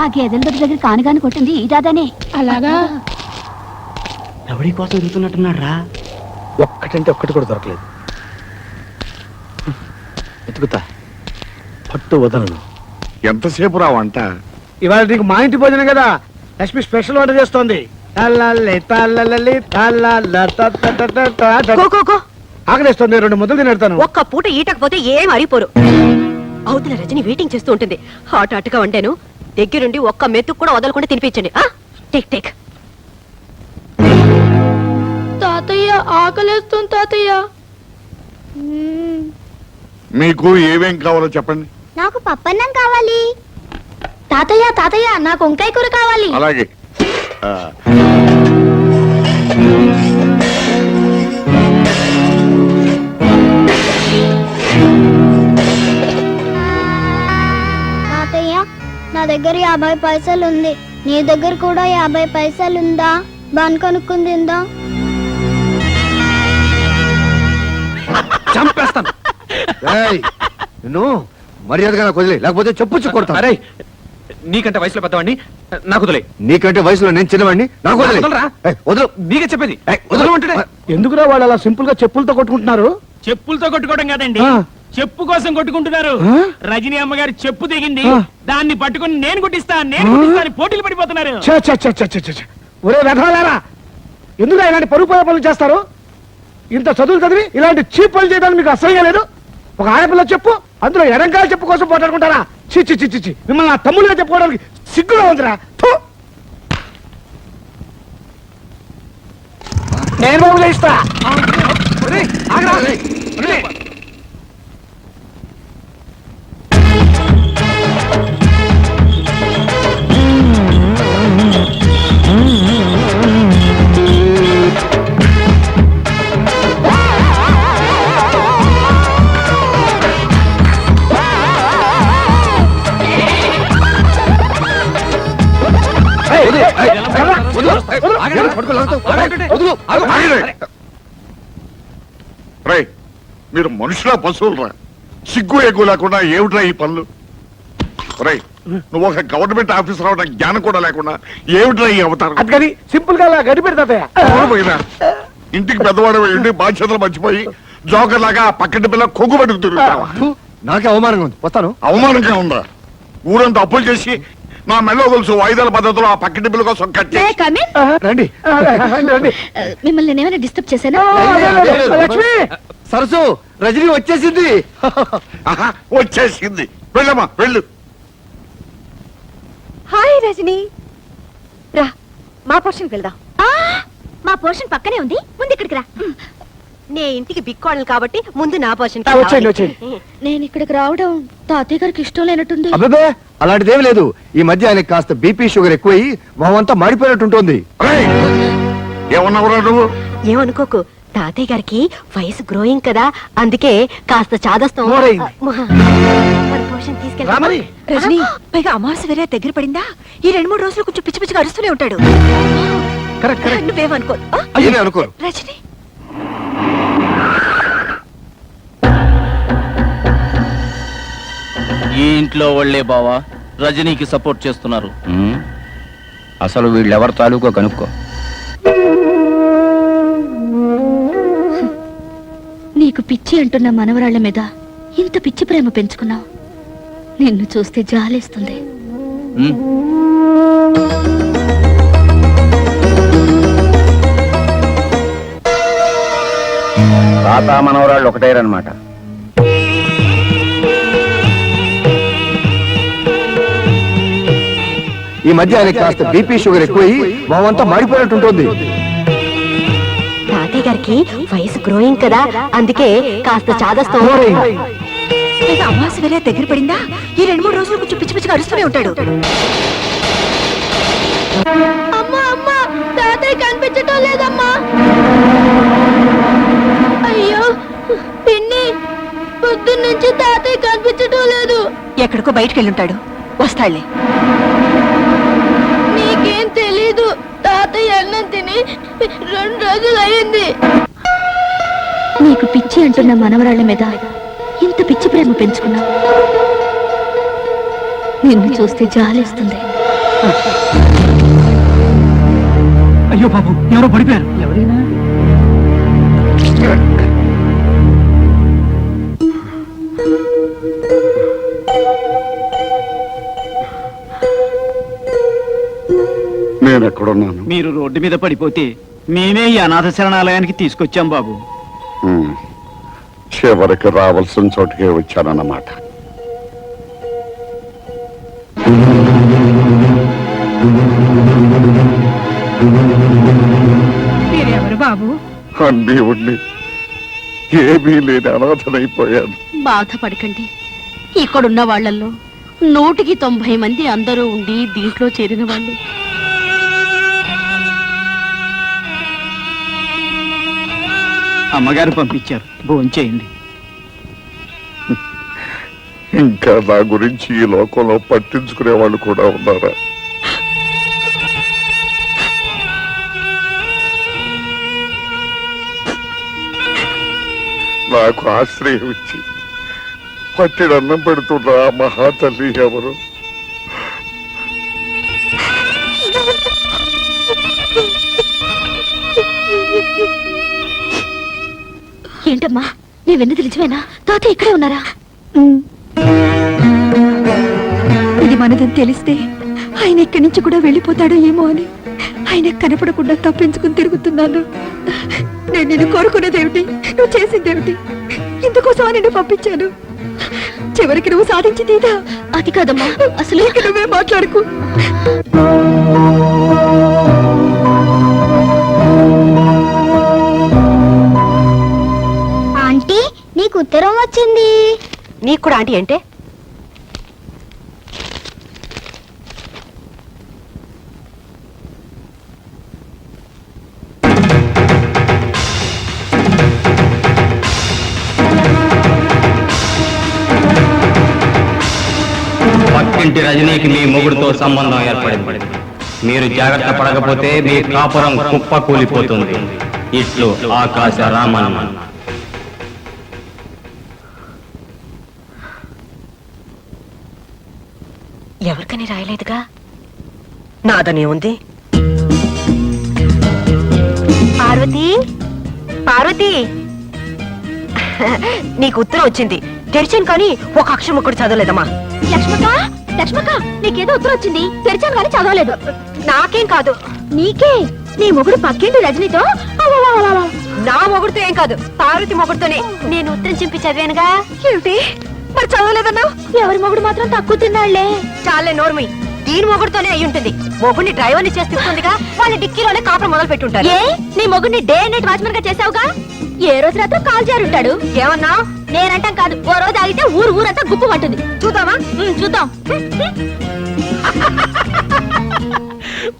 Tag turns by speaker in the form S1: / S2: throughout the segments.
S1: ఆ గేదెల దొడ్డి దగ్గర కానుగాని కొట్టింది ఈ దాదానే.
S2: అలాగా?
S3: ఎవడి కోసం తిరుగుతున్నట్టున్నాడు రా
S4: ఒక్కటంటే ఒక్కటి కూడా దొరకలేదు. వెతుకుతా. పట్టు వదలను.
S5: ఎంతసేపు రా వంట
S4: ఇవాళ నీకు మా ఇంటి భోజనం కదా. లక్ష్మి స్పెషల్ వంట చేస్తోంది. ఆకలిస్తోంది రెండు ముద్దలు తినెడతాను
S6: ఒక్క పూట ఈటకపోతే ఏం అరిపోరు అవతల రజని వెయిటింగ్ చేస్తూ ఉంటుంది. హాట్ హాట్గా వండాను. దగ్గరుండి ఒక్క మెతుకు కూడా వదలకుండా తినిపించండి. ఆ టేక్ టేక్.
S2: తాతయ్య ఆకలేస్తుంది తాతయ్య.
S5: మీకు ఏమేం కావాలో చెప్పండి.
S1: నాకు పప్పన్నం కావాలి. తాతయ్య తాతయ్య నాకు వంకాయ కూర కావాలి.
S5: అలాగే.
S7: తాతయ్య నా దగ్గర యాభై పైసలు ఉంది నీ దగ్గర కూడా యాభై పైసలు ఉందా బాన్ కొనుక్కుంది
S4: చంపేస్తాను. నిన్ను మర్యాదగా నాకు వదిలే లేకపోతే చెప్పు కొడతా
S3: అరే నీకంటే వయసులో పెద్దవాడిని నాకు వదిలే.
S4: నీకంటే వయసులో నేను చిన్నవాడిని నాకు వదిలే.
S3: వదలరా?
S4: ఏయ్, వదలు.
S3: నీకే చెప్పేది.
S4: ఏయ్, ఎందుకురా వాళ్ళు అలా సింపుల్గా చెప్పులతో కొట్టుకుంటున్నారు?
S8: చెప్పులతో కొట్టుకోవడం కాదండి.
S4: ఆ.
S8: చెప్పు కోసం కొట్టుకుంటున్నారు.
S4: ఆ?
S8: రజనీ అమ్మగారి చెప్పు దిగింది.
S4: ఆ.
S8: దాన్ని పట్టుకొని నేను కొట్టిస్తా నేను
S4: ఆ?
S8: కొట్టిస్తా అని పోటీలు పడిపోతున్నారు.
S4: ఛ, ఛ, ఛ, ఛ, ఛ, ఛ, ఛ. ఒరే వెధవలారా ఎందుకు ఇలాంటి పరుగు పోయే పనులు చేస్తారు? ఇంత చదువులు చదివి ఇలాంటి చీప్ పనులు చేయడానికి మీకు అసహ్యం లేదు? ఒక ఆడపిల్ల చెప్పు అందులో ఎడంకాల చెప్పు కోసం పోటాడుకుంటారా చి చి చి చి, చి మిమ్మల్ని నా తమ్ముళ్ళగా చెప్పుకోవడానికి సిగ్గుగా ఉందిరా. నేను బాబు చేయిస్తా
S5: మీరు మనుషుల పశువులరా? సిగ్గు ఎగ్గు లేకుండా ఏమిట్రా ఈ పనులు? రేయ్ నువ్వు ఒక గవర్నమెంట్ ఆఫీసర్ అవడం జ్ఞానం కూడా లేకుండా ఏమిట్రా ఈ అవతారం?
S4: అందుకని సింపుల్గా అలా గడి పెడతాదయ్యా
S5: ఎవరు పోయినా. ఇంటికి పెద్దవాడు ఇంటి బాధ్యతలు మర్చిపోయి జోకర్ లాగా ఆ పక్కటి పిల్ల కొగ్గు పట్టుకు తిరుగుతావా?
S4: నాకే అవమానంగా ఉంది. వస్తాను.
S5: అవమానంగా ఉందా? ఊరంతా అప్పులు చేసి నా మెల్ల గొలుసు వాయిదాల పద్ధతిలో ఆ పక్కటి పిల్ల కోసం కట్టి
S4: రండి. రండి, రండి
S1: మిమ్మల్ని నేనేమైనా డిస్టర్బ్ చేశానా?
S4: లక్ష్మి సరసు రజనీ వచ్చేసింది.
S5: ఆహా, వచ్చేసింది. వెళ్ళమ్మా వెళ్ళు.
S6: హాయ్ రజని. రా మా పోర్షన్కి వెళ్దాం.
S1: ఆ, మా పోర్షన్ పక్కనే ఉంది. ముందు ఇక్కడికి రా.
S6: నే ఇంటికి బిక్కోడలు కాబట్టి ముందు నా పోర్షన్
S4: ఆ, వచ్చేయండి, వచ్చేయండి.
S1: నేను ఇక్కడికి రావడం తాతయ్య గారికి ఇష్టం లేనట్టుంది.
S4: అలాంటిదేం లేదు. ఈ మధ్య ఆయనకి కాస్త బీపీ షుగర్ ఎక్కువయి మొహమంతా మాడిపోయినట్టుంటుంది.
S5: రేయ్, ఏమన్నావురా నువ్వు?
S6: ఏమనుకోకు. తాతయ్య గారికి వయసు గ్రోయింగ్ కదా. అందుకే కాస్త చాదస్తం?
S4: రామని.
S6: రజని పైగా అమావాస్య వేరే దగ్గర పడిందా? ఈ రెండు మూడు రోజులు కొంచెం పిచ్చి పిచ్చిగా అరుస్తూనే ఉంటాడు.
S4: Correct correct.
S6: నువ్వేమనుకో ఆ,
S4: అయ్యే అనుకోరు
S6: రజని
S8: ఈ ఇంట్లో వాళ్ళే బావా. రజనీకి సపోర్ట్ చేస్తున్నారు.
S3: అసలు వీళ్ళెవరి తాలూకో కనుక్కో.
S1: నీకు పిచ్చి అంటున్న మనవరాళ్ళ మీద ఇంత పిచ్చి ప్రేమ పెంచుకున్నావు. నిన్ను చూస్తే జాలేస్తుంది.
S3: తాత మనవరాళ్ళు ఒకటేరనమాట
S4: ఈ మధ్య ఆయనకి కాస్త బీపీ షుగర్ ఎక్కువయి మొహమంతా మాడిపోయినట్టుంటుంది.
S6: తాతయ్య గారికి వయసు గ్రోయింగ్ కదా అందుకే కాస్త చాదస్తం. అమావాస్య వేరే దగ్గర పడిందా? ఈ రెండు మూడు రోజులు కొంచెం పిచ్చి పిచ్చిగా అరుస్తూనే ఉంటాడు.
S2: అమ్మా అమ్మా తాతయ్య కనిపించటం లేదమ్మా. అయ్యో పిన్ని పొద్దున్న నుంచి తాతయ్య కనిపించటం లేదు.
S6: ఎక్కడికో బయటికి వెళ్ళుంటాడు వస్తాడులే
S2: నీకేం తెలీదు తాతయ్య అన్నం తిని రెండు రోజులు అయింది
S1: నీకు పిచ్చి అంటున్న మనవరాళ్ళ మీద ఇంత పిచ్చి ప్రేమ పెంచుకున్నావు? నిన్ను చూస్తే జాలేస్తుంది.
S4: అయ్యో బాబు ఎవరో పడిపోయారు. ఎవరైనా?
S5: నేను ఎక్కడున్నాను
S8: మీరు రోడ్డు మీద పడిపోతే మేమే ఈ అనాథ శరణాలయానికి తీసుకొచ్చాం బాబు.
S5: చివరికి రావాల్సిన చోటుకే వచ్చానన్నమాట.
S6: మీరెవరు బాబు?
S5: అన్నీ ఉండి ఏమీ లేని అనాథనైపోయాను.
S2: బాధపడకండి. ఇక్కడున్న వాళ్ళల్లో నూటికి తొంభై మంది అందరూ ఉండి దీంట్లో చేరిన వాళ్ళు.
S8: అమ్మగారు పంపించారు. భోంచేయండి.
S5: ఇంకా నా గురించి ఈ లోకంలో పట్టించుకునే వాళ్ళు కూడా ఉన్నారా? నాకు ఆశ్రయం ఇచ్చి పట్టిడన్నం పెడుతున్న మహాతల్లి ఎవరు?
S1: నీ వెన్నది నిజమేనా తాత ఇక్కడే ఉన్నారా?
S6: ఇది మనదని తెలిస్తే ఆయన ఇక్కడి నుంచి కూడా వెళ్ళిపోతాడో ఏమో అని ఆయన కనపడకుండా తప్పించుకుని తిరుగుతున్నాను. నేను నిన్ను కోరుకున్నదేమిటి నువ్వు చేసిందేమిటి? ఇందుకోసం నిన్ను పంపించాను. చివరికి నువ్వు సాధించింది ఇదా
S1: అది కాదమ్మా అసలు
S6: నువ్వే మాట్లాడుకు.
S7: నీకు ఉత్తరం వచ్చింది.
S6: నీకు కూడా ఆంటీ అంటే?
S9: పక్కింటి రజనీకి మీ మొగుడుతో సంబంధం ఏర్పడింది. మీరు జాగ్రత్త పడకపోతే మీ కాపురం కుప్ప కూలిపోతుంది ఇట్లు ఆకాశ రామన్న
S6: ఎవరికని రాయలేదుగా? నాదనే ఉంది. పార్వతి? పార్వతి? నీకు ఉత్తరం వచ్చింది. తెరిచాను కానీ ఒక అక్షరం ఒకటి చదవలేదమ్మా.
S1: లక్ష్మక లక్ష్మక నీకేదో ఉత్తరం వచ్చింది. తెరిచాను కానీ చదవలేదు.
S6: నాకేం కాదు.
S1: నీకే? నీ మొగుడు పక్కింటి రజనీతో.
S6: నా మొగుడుతో ఏం కాదు. పార్వతి మొగుడుతోనే.
S1: నేను ఉత్తరం చింపి చదివానుగా.
S6: ఏమిటి మరి చదవలేదన్నావు
S1: ఎవరి మొగుడు మాత్రం తక్కువ తిన్నాళ్ళే.
S6: చాలే నోర్మి. దీని మొగుడుతోనే అయి ఉంటుంది. మొగుడిని డ్రైవర్ని చేస్తుందిగా వాళ్ళ డిక్కీలోనే కాపురం మొదలు పెట్టుంటారు.
S1: ఏ? నీ మొగుడిని డే నైట్ వాచ్మెన్గా చేసావుగా? ఏ రోజు రాత్రి కాల్ జారుంటాడు.
S6: ఏమన్నా?
S1: నేనంటాం కాదు ఓ రోజు ఆగితే ఊరు ఊరంతా గుప్పు పట్టుంది
S6: చూద్దామా?
S1: ఉమ్, చూద్దాం.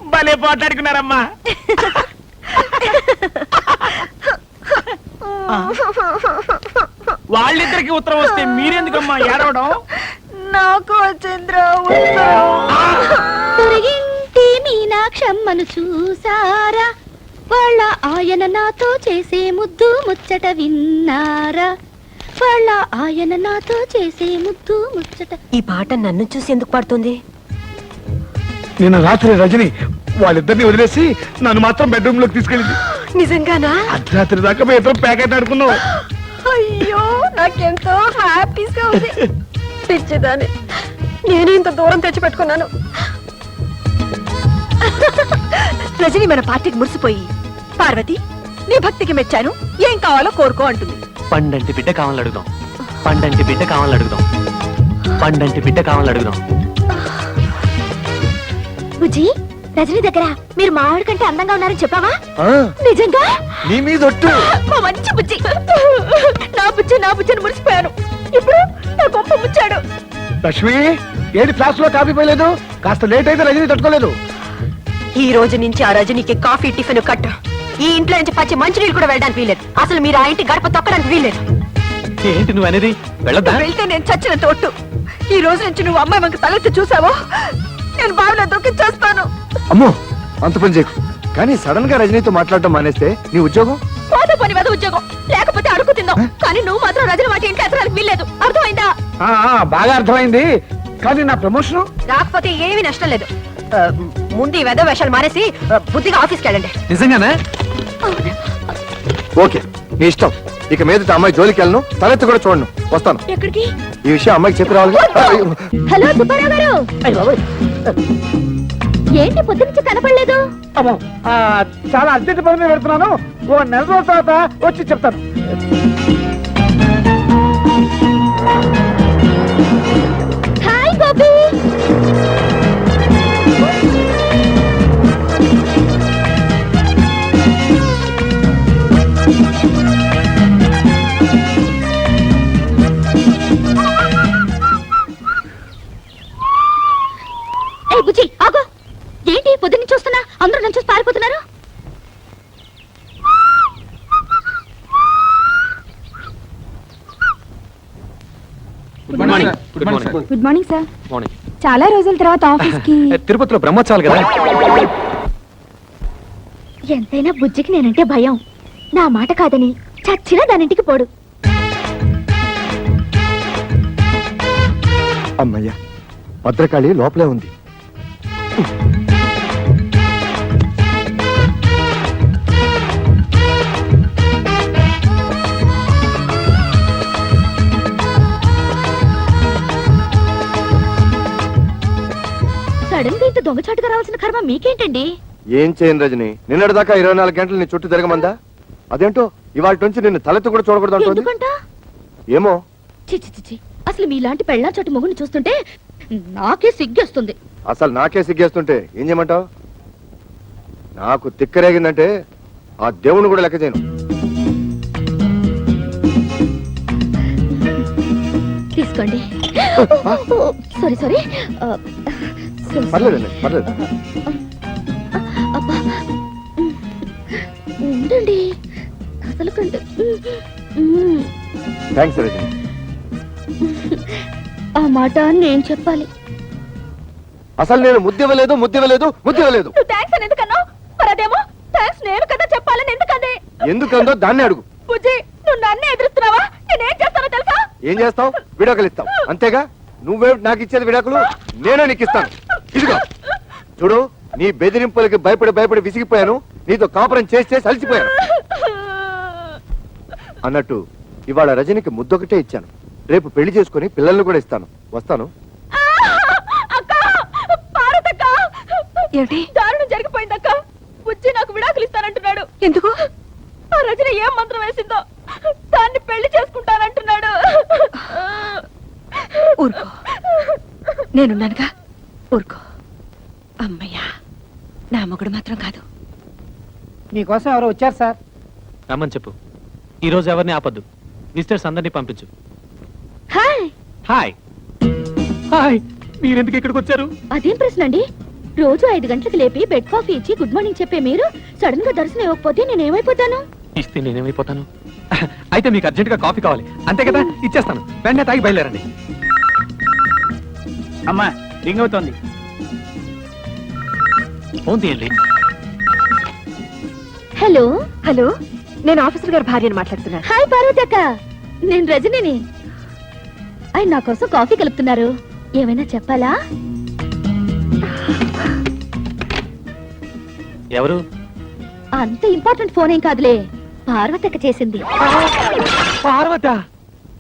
S8: భలే పోట్లాడుకున్నారమ్మా. వాళ్ళిద్దరికి ఉత్తరం వస్తే మీరెందుకమ్మా ఏడవడం?
S6: నాకు వచ్చింద్రా
S1: పొరిగింటి మీనాక్షమ్మను చూసారా? వాళ్ళ ఆయన నాతో చేసే ముద్దు ముచ్చట విన్నారా? వాళ్ళ ఆయన నాతో చేసే ముద్దు ముచ్చట
S6: ఈ పాట నన్ను చూసి ఎందుకు పాడుతుంది?
S4: నిన్న రాత్రి రజని వాళ్ళిద్దరిని వదిలేసి నన్ను మాత్రం బెడ్రూమ్లోకి తీసుకెళ్ళింది.
S6: నిజంగానా?
S4: అర్ధరాత్రి దాకా మీ ఇద్దరం ప్యాకెట్ ఆడుకున్నాం.
S6: అయ్యో! నాకెంతో హ్యాపీగా ఉంది. పిచ్చిదాన్ని. నేను ఇంత దూరం తెచ్చి పెట్టుకున్నాను. రజని మన పార్టీకి మురిసిపోయి పార్వతి నీ భక్తికి మెచ్చాను. ఏం కావాలో కోరుకో అంటుంది.
S9: పండంటి బిడ్డ కావాలని అడుగుదాం. పండంటి బిడ్డ కావాలని అడుగుదాం. పండంటి బిడ్డ కావాలని అడుగుదాం.
S1: బుజ్జి రజనీ దగ్గర మీరు మావాడి కంటే అందంగా ఉన్నారని చెప్పావా? నిజంగా?
S4: నీ మీద ఒట్టు.
S1: మా మంచి బుజ్జి. నా బుజ్జి నా బుజ్జిని మురిసిపోయాను. ఇప్పుడు నా గొప్ప ముచ్చాడు.
S4: లక్ష్మి ఏది క్లాస్లో కాఫీ పోయలేదు? కాస్త లేట్ అయితే రజని తట్టుకోలేదు.
S6: ఈ రోజు నుంచి ఆ రజనీకి కాఫీ టిఫిన్ కట్ ఈ ఇంట్లో నుంచి పచ్చి మంచినీళ్ళు కూడా వెళ్ళడానికి వీలేదు అసలు మీరు ఆ ఇంటి గడప తొక్కడానికి వీలేదు
S9: ఏంటి నువ్వు అనేది? వెళ్ళదా
S6: వెళ్తే నేను చచ్చిన తోటు ఈ రోజు నుంచి నువ్వు అమ్మాయి మనకు తలెత్తి చూసావో? నేను బావిలో దూకి చేస్తాను.
S4: అమ్మో అంత పని చేయకు.
S10: కానీ సడన్గా రజనీతో మాట్లాడటం మానేస్తే నీ ఉద్యోగం?
S6: పోతే పని మీద ఉద్యోగం. లేకపోతే అడుగు తిందాం. కానీ నువ్వు మాత్రం రజని వాటి ఇంటి ఎత్తడానికి వీల్లేదు. అర్థమైందా?
S4: ఆ, ఆ, బాగా అర్థమైంది. కానీ నా ప్రమోషన్?
S6: రాకపోతే ఏమీ నష్టం లేదు. ఆ, ముందు ఈ వెద వేషాలు మానేసి ఆ, బుద్ధిగా ఆఫీస్కి వెళ్ళండి.
S3: నిజంగానే?
S10: ఓకే నీ ఇష్టం. ఇక మీదట అమ్మాయి జోలికి వెళ్ళను. తలెత్తి కూడా చూడను. వస్తాను.
S6: ఎక్కడికి?
S10: ఈ విషయం అమ్మాయికి చెప్పి రావాలి.
S1: హలో సుబ్బారావు గారు! ఏంటి పొద్దు నుంచి కనపడలేదు?
S4: అమ్మో, ఆ, చాలా అర్జెంట్ పని మీద పెడుతున్నాను. ఓ నెల రోజుల తర్వాత వచ్చి చెప్తాను.
S3: Morning good morning
S6: good morning sir
S3: morning
S6: చాలా రోజుల తర్వాత ఆఫీస్కి
S3: తిరుపతిలో బ్రహ్మోత్సవాలు కదా?
S1: ఎంతైనా బుజ్జికి నేనంటే భయం. నా మాట కాదని చచ్చినా దానింటికి పోడు.
S10: అమ్మయ్యా భద్రకాళి లోపలే ఉంది.
S1: దొంగచాటుగా రావాల్సిన కర్మ మీకేంటండి?
S10: ఏం చేయను రజని? నిన్నటిదాకా ఇరవై నాలుగు గంటలు నీ చుట్టూ తిరగమందా? అదేంటో ఇవాళ నుంచి నిన్ను తలెత్తి కూడా చూడకూడదు అంటుంది
S1: ఎందుకంట?
S10: ఏమో?
S1: చిచి అసలు మీలాంటి పెళ్ళా చోటు మొగుని చూస్తుంటే నాకే సిగ్గేస్తుంది.
S10: అసలు నాకే సిగ్గేస్తుంటే ఏం చేయమంటావు? నాకు తిక్కరేగిందంటే ఆ దేవుని కూడా లెక్క చేయను.
S1: తీసుకోండి. Sorry sorry.
S10: పర్లేదండి పర్లేదు.
S1: అబ్బా. ఉండండి. కంటే
S10: థ్యాంక్స్
S1: ఆ మాట నేను చెప్పాలి.
S10: అసలు నేను ముద్దివ్వలేదు ముద్దివ్వలేదు ముద్దివ్వలేదు.
S6: నువ్వు థ్యాంక్స్ అని ఎందుకన్నావు? మరి అదేమో థ్యాంక్స్ నేను కదా చెప్పాలని ఎందుకంది
S10: ఎందుకందో దాన్ని అడుగు.
S6: బుజ్జి నువ్వు నన్నే ఎదురుస్తున్నావా నేనేం చేస్తానో తెలుసా?
S10: ఏం చేస్తావు? విడాకులు ఇస్తావు. అంతేగా? నువ్వే నాకు ఇచ్చేది విడాకులు నేనే నీకు ఇస్తాను. ఇదిగో. చూడు నీ బెదిరింపులకి భయపడి భయపడి విసిగిపోయాను. నీతో కాపురం చేసి చేసి అలసిపోయాను అన్నట్టు ఇవాళ రజనికి ముద్దొకటే ఇచ్చాను. రేపు పెళ్ళి చేసుకుని పిల్లల్ని కూడా ఇస్తాను. వస్తాను?
S6: ఏమిటి? దారుణం జరిగిపోయిందక్క. బుజ్జి నాకు విడాకులు ఇస్తానంటున్నాడు. ఎందుకు? ఆ రజని ఏం మంత్రం వేసిందో దాన్ని పెళ్ళి చేసుకుంటానంటున్నాడు. ఊరుకో. నేనున్నానుగా ఊరుకో అమ్మయ్యా నా మొగుడు మాత్రం కాదు
S4: మీకోసం ఎవరో వచ్చారు సార్.
S8: రమ్మని చెప్పు. ఈ రోజు ఎవరిని ఆపద్దు. విజిటర్స్ అందరినీ పంపించు.
S1: హాయ్.
S8: హాయ్. హాయ్. మీరెందుకు ఇక్కడికి వచ్చారు?
S1: అదేం ప్రశ్న అండి? రోజు ఐదు గంటలకు లేపి బెడ్ కాఫీ ఇచ్చి గుడ్ మార్నింగ్ చెప్పే మీరు సడన్గా దర్శనం ఇవ్వకపోతే నేను ఏమైపోతాను?
S8: ఇస్తే నేనేమైపోతాను? అయితే మీకు అర్జెంట్గా కాఫీ కావాలి. అంతే కదా? ఇచ్చేస్తాను. వెంటనే తాగి బయలుదేరండి.
S3: అమ్మా రింగ్ అవుతోంది.
S8: ఫోన్ తీయండి.
S1: హలో.
S6: హలో నేను ఆఫీసర్ గారి భార్యను మాట్లాడుతున్నాను.
S1: హాయ్ పార్వతి అక్క. నేను రజనిని. ఆయన నా కోసం కాఫీ కలుపుతున్నారు. ఏమైనా చెప్పాలా?
S8: ఎవరు?
S1: అంత ఇంపార్టెంట్ ఫోన్ ఏం కాదులే. పార్వతి అక్క చేసింది.
S8: పార్వత!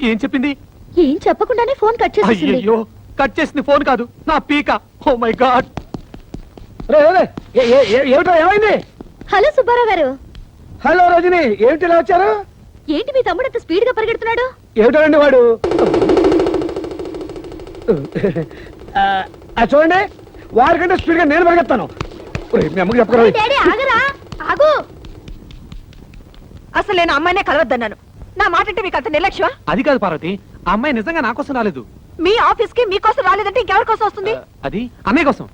S8: ఏం చెప్పింది?
S1: ఏం చెప్పకుండానే ఫోన్ కట్ చేసేసింది.
S8: అయ్యయ్యో కట్ చేసింది ఫోన్ కాదు. నా పీక. Oh my god.
S4: ఏమిటో ఏమైంది?
S1: హలో సుబ్బారావు గారు.
S4: హలో రజని ఏమిటి ఇలా వచ్చారు?
S1: ఏంటి మీ తమ్ముడు అంత స్పీడ్గా పరిగెడుతున్నాడు?
S4: ఏమిటండి వాడు? ఆ, చూడండి వారికంటే స్పీడ్గా నేను పరిగెత్తాను. ఒరేయ్, మీ అమ్మకి చెప్పకరా?
S1: డాడీ ఆగరా ఆగు.
S6: అసలు నేను అమ్మాయినే కలవద్దన్నాను. నా మాట అంటే మీకు అంత నిర్లక్ష్యమా?
S8: అది కాదు పార్వతి ఆ అమ్మాయి నిజంగా నా కోసం రాలేదు.
S6: మీ ఆఫీస్కి మీకోసం రాలేదంటే ఇంకెవరి కోసం వస్తుంది?
S8: అది అన్నయ్య కోసం.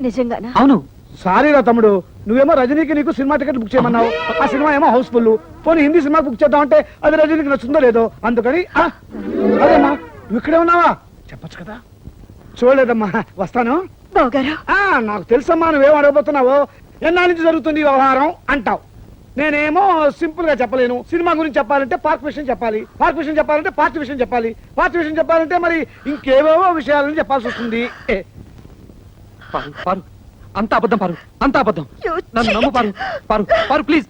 S6: నిజంగానా?
S8: అవును.
S4: సారీ రా తమ్ముడు. నువ్వేమో రజనీకి నీకు సినిమా టికెట్ బుక్ చేయమన్నావు. ఆ సినిమా ఏమో హౌస్ఫుల్ పోనీ హిందీ సినిమా బుక్ చేద్దామంటే అది రజనీకి నచ్చుందో లేదో? అందుకని అదేమ్మా నువ్వు ఇక్కడే ఉన్నావా? చెప్పొచ్చు కదా. చూడలేదమ్మా వస్తాను. నాకు తెలుసమ్మా నువ్వేం అడగబోతున్నావో? ఎన్నాళ్ళ నుంచి జరుగుతుంది ఈ వ్యవహారం? అంటావు. నేనేమో సింపుల్గా చెప్పలేను. సినిమా గురించి చెప్పాలంటే పార్క్ విషయం చెప్పాలి. పార్క్ విషయం చెప్పాలంటే పార్టీ విషయం చెప్పాలి. పార్టీ విషయం చెప్పాలంటే మరి ఇంకేవేవో విషయాలని చెప్పాల్సి వస్తుంది.
S8: అంత అబద్ధం పారు. అంత అబద్ధం. నన్ను నమ్ము పారు. పారు. పారు ప్లీజ్.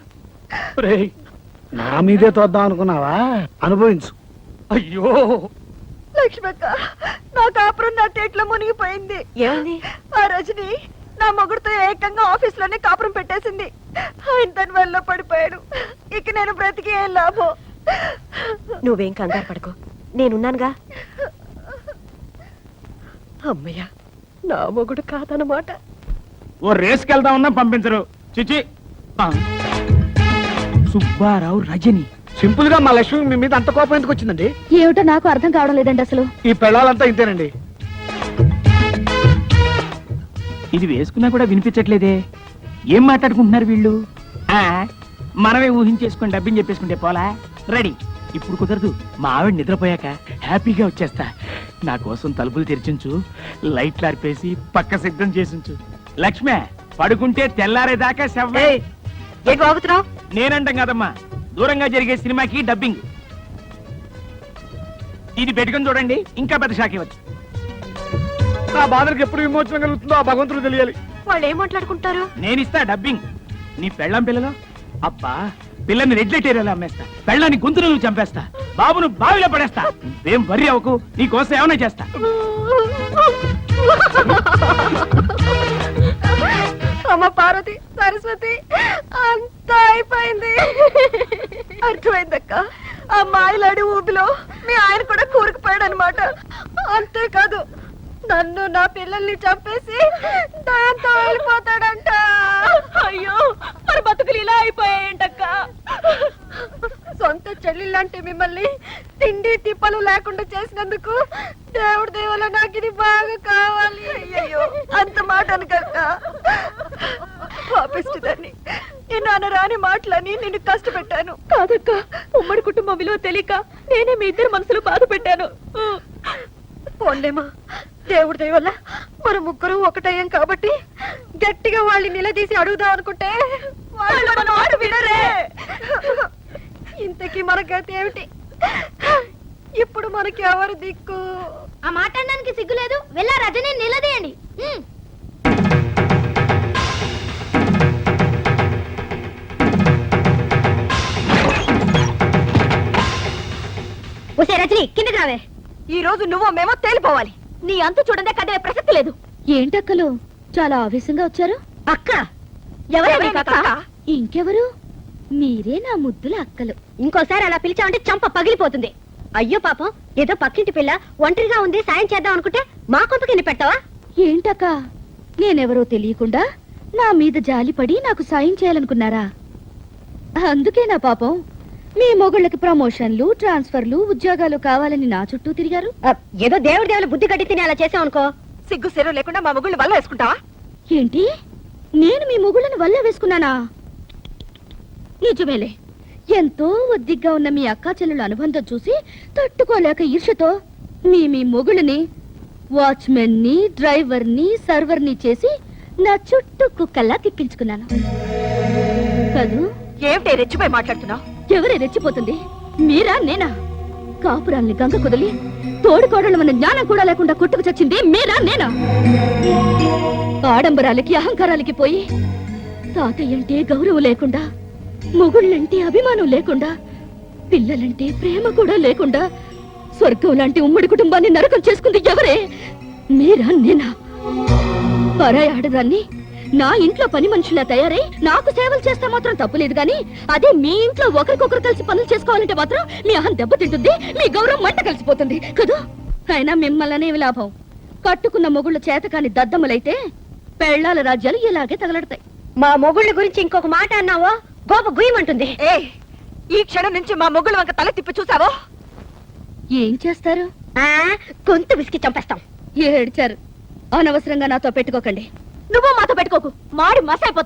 S8: రేయ్.
S4: నా మీదే తోద్దాం అనుకున్నావా? అనుభవించు.
S8: అయ్యో.
S11: లక్ష్మక్క నా కాపురం నా టేట్లో మునిగిపోయింది. ఏమైంది? ఆ రజని నా మొగుడుతో ఏకంగా ఆఫీస్లోనే కాపురం పెట్టేసింది. ఆయన దాని వల్ల పడిపోయాడు. ఇక నేను బ్రతికి ఏం లాభం.
S6: నువ్వేం కంగారు పడకు. నేనున్నానుగా. అమ్మయ్య నా మొగుడు కాదనమాట
S3: ఓ రేస్కి వెళ్దామన్నా పంపించరు. చిచి. సుబ్బారావు రజని.
S4: సింపుల్గా మా లక్ష్మి మీ మీద అంత కోపం ఎందుకు వచ్చిందండి?
S1: ఏమిటో నాకు అర్థం కావడం లేదండి అసలు.
S4: ఈ పెళ్ళాలంతా ఇంతేనండి.
S3: ఇది వేసుకున్నా కూడా వినిపించట్లేదే. ఏం మాట్లాడుకుంటున్నారు వీళ్ళు? ఆ మనమే ఊహించేసుకొని డబ్బింగ్ చెప్పేసుకుంటే పోలా? రెడీ. ఇప్పుడు కుదరదు. మా ఆవిడ నిద్రపోయాక హ్యాపీగా వచ్చేస్తా. నా కోసం తలుపులు తెరిచించు లైట్లు ఆర్పేసి పక్క సిద్ధం చేసించు. లక్ష్మే పడుకుంటే తెల్లారేదాకా శవ్వే
S11: ఏ బాగుతున్నావు
S3: నేనంటాం కదమ్మా. దూరంగా జరిగే సినిమాకి డబ్బింగ్. ఇది పెట్టుకొని చూడండి ఇంకా పెద్ద షాక్ ఇవ్వచ్చు.
S4: ఆ బాధలకు ఎప్పుడు విమోచన కలుగుతుందో ఆ భగవంతుడు తెలియాలి.
S6: వాళ్ళు ఏం మాట్లాడుకుంటారు?
S3: నేను ఇస్తా డబ్బింగ్. నీ పెళ్ళం పిల్లలు? అబ్బా పిల్లని రెడ్ లైట్ ఏరియాలో అమ్మేస్తా. పెళ్ళాన్ని గొంతులు నువ్వు చంపేస్తా. బాబును బావిలో పడేస్తా. ఏం వరి అవ్వకు నీ కోసం ఏమైనా చేస్తా.
S11: అమ్మ పార్వతి సరస్వతి అంతా అయిపోయింది. అర్థమైందక్క? ఆ మాయలాడి ఊబిలో మీ ఆయన కూడా కూరుకుపోయాడు అనమాట అంతేకాదు నన్ను నా పిల్లల్ని చంపేసి దాంతో వెళ్ళిపోతాడంట. అయ్యో మరి బతుకులు ఇలా అయిపోయాయంటక్క? సొంత చెల్లిలాంటి మిమ్మల్ని తిండి తిప్పలు లేకుండా చేసినందుకు దేవుడి దేవుల నాకు ఇది బాగా కావాలి. అయ్యో అంత మాట అనకక్క పాపిస్తుందని నేను అనరాని మాటలని నిన్ను కష్టపెట్టాను. కాదక్క ఉమ్మడి కుటుంబం విలువ తెలియక నేనే మీ ఇద్దరు మనసులో బాధ పెట్టాను పోన్లేమా దేవుడి దయ వల్ల మన ముగ్గురు ఒకటయ్యాం కాబట్టి గట్టిగా వాళ్ళని నిలదీసి అడుగుదాం అనుకుంటే వాళ్ళు మన మాట వినరే. ఇంతకీ మన గతి ఏమిటి? ఇప్పుడు మనకి ఎవరు దిక్కు?
S7: ఆ మాట అనడానికి సిగ్గులేదు వెళ్ళా రజని నిలదీయండి. ఒసే రజని కిందకి రావే.
S11: ఈ రోజు నువ్వు మేము తేలిపోవాలి. నీ అంతు చూడందే కదే ప్రసక్తి లేదు.
S1: ఏంటక్కలు? చాలా ఆవేశంగా వచ్చారు?
S11: అక్క! ఎవరే?
S1: ఇంకెవరు? మీరే నా ముద్దుల అక్కలు.
S7: ఇంకోసారి అలా పిలిచామంటే చంప పగిలిపోతుంది. అయ్యో పాపం ఏదో పక్కింటి పిల్ల ఒంటరిగా ఉంది సాయం చేద్దాం అనుకుంటే మా కొంప కింద పెట్టావా
S1: ఏంటక్క? నేనెవరో తెలియకుండా నా మీద జాలిపడి నాకు సాయం చేయాలనుకున్నారా? అందుకే నా పాపం. మీ మొగుళ్ళకి ప్రమోషన్లు ట్రాన్స్ఫర్లు ఉద్యోగాలు కావాలని నా చుట్టూ తిరిగారు.
S7: ఏదో దేవుడి దేవుల బుద్ధి కట్టి తిని అలా చేసాం అనుకో
S11: సిగ్గు సెరు లేకుండా మా ముగ్గురు వల్ల వేసుకుంటావా?
S1: ఏంటి? నేను మీ మొగుళ్ళను వల్ల వేసుకున్నానా? నిజమేలే. ఎంతో ఒద్దిగ్గా ఉన్న మీ అక్కా చెల్లెల అనుబంధం చూసి తట్టుకోలేక ఈర్షతో మీ మీ మొగుళ్ళని వాచ్మెన్ని డ్రైవర్ని సర్వర్ని చేసి నా చుట్టూ కుక్కల్లా తిప్పించుకున్నాను. కదూ?
S11: ఏమిటే రెచ్చిపోయి మాట్లాడుతున్నావు?
S1: ఎవరే రెచ్చిపోతుంది? మీరా నేనా? కాపురాల్ని గంగ కుదిలి తోడుకోడలు మన జ్ఞానం కూడా లేకుండా కొట్టుకు చచ్చింది మీరా నేనా? ఆడంబరాలకి అహంకారాలకి పోయి తాతయ్యంటే గౌరవం లేకుండా మొగుళ్ళంటే అభిమానం లేకుండా పిల్లలంటే ప్రేమ కూడా లేకుండా స్వర్గం లాంటి ఉమ్మడి కుటుంబాన్ని నరకం చేసుకుంది ఎవరే? మీరా నేనా? పరాయి ఆడదాన్ని నా ఇంట్లో పని మనుషులా తయారై నాకు సేవలు చేస్తే మాత్రం తప్పులేదు గాని అదే మీ ఇంట్లో ఒకరికొకరు కలిసి పనులు చేసుకోవాలంటే మాత్రం మీ అహం దెబ్బతింటుంది మీ గౌరవం మంట కలిసిపోతుంది కదా? అయినా మిమ్మల్ని లాభం. కట్టుకున్న మొగుళ్ళ చేతకాని దద్దమ్మలైతే పెళ్ళాల రాజ్యాలు ఇలాగే తగలడతాయి.
S7: మా మొగుళ్ళ గురించి ఇంకొక మాట అన్నావో? గోప గుయ్యమంటుంది
S11: ఏ ఈ క్షణం నుంచి మా ముగ్గురు వంక తల తిప్పి చూసావో
S1: ఏం చేస్తారు?
S7: ఆ, గొంతు విసికి చంపేస్తాం.
S1: ఏడ్చారు. అనవసరంగా నాతో పెట్టుకోకండి.
S11: నువ్వు మాతో పెట్టుకోకు. మాడి మసైపోతుంది